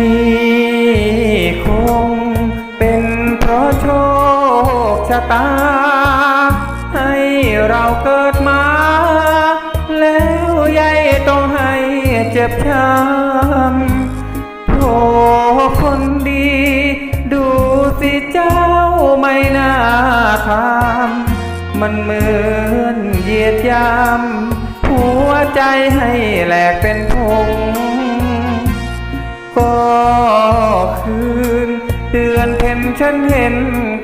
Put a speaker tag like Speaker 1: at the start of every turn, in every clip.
Speaker 1: นี่คงเป็นเพราะโชคชะตา ให้เราเกิดมา แล้วยายต้องให้เจ็บช้ำโธ่คนดี ดูสิเจ้าไม่น่าทำมันเหมือนเหยียดยามหัวใจให้แหลกเป็นผง อนเพ็ญฉันเห็น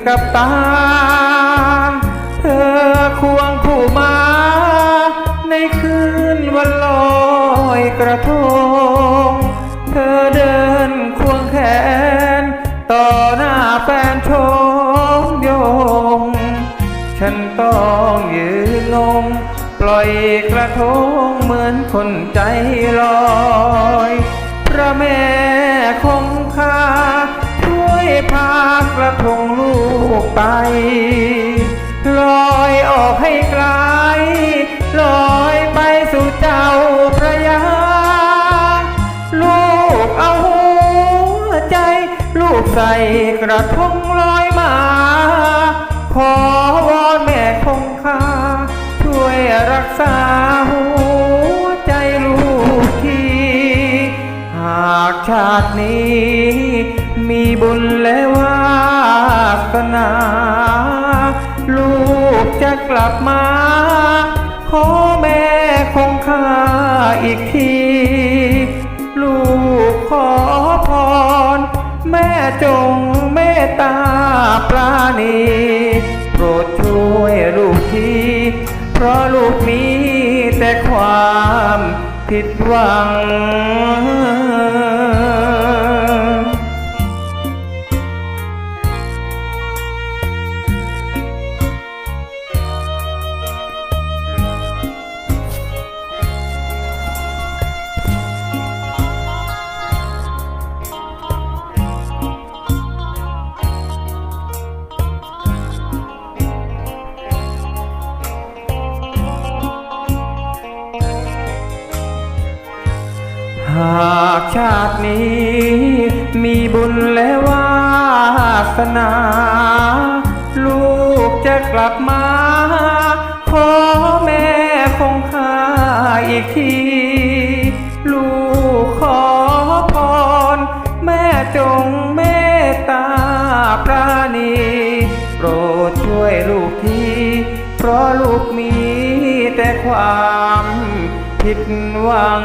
Speaker 1: กับตา เธอควงผู้มา ในคืนวันลอยกระทง เธอเดินควงแขน ต่อหน้าแฟนชมยง ฉันต้องยืนงง ปล่อยกระทงเหมือนคนใจลอย กไป ลอยออกให้ไกลลอยไปสู่เจ้าพระยา ลูกเอาหัวใจ ลูกใส่กระทงลอยมา ขอวอนแม่คงคาช่วยรักษาหัวใจลูกที หากชาตินี้ มีบุญและวาสนา ลูกจะกลับมาขอแม่คงคาอีกที ลูกขอพร แม่จงเมตตาปราณีโปรดช่วยลูกทีเพราะลูกมีแต่ความผิดหวัง หากชาตินี้ มีบุญและวาสนา ลูกจะกลับมาขอแม่คงคาอีกที ลูกขอพร แม่จงเมตตาปราณีโปรดช่วยลูกที เพราะลูกมีแต่ความ ผิดหวัง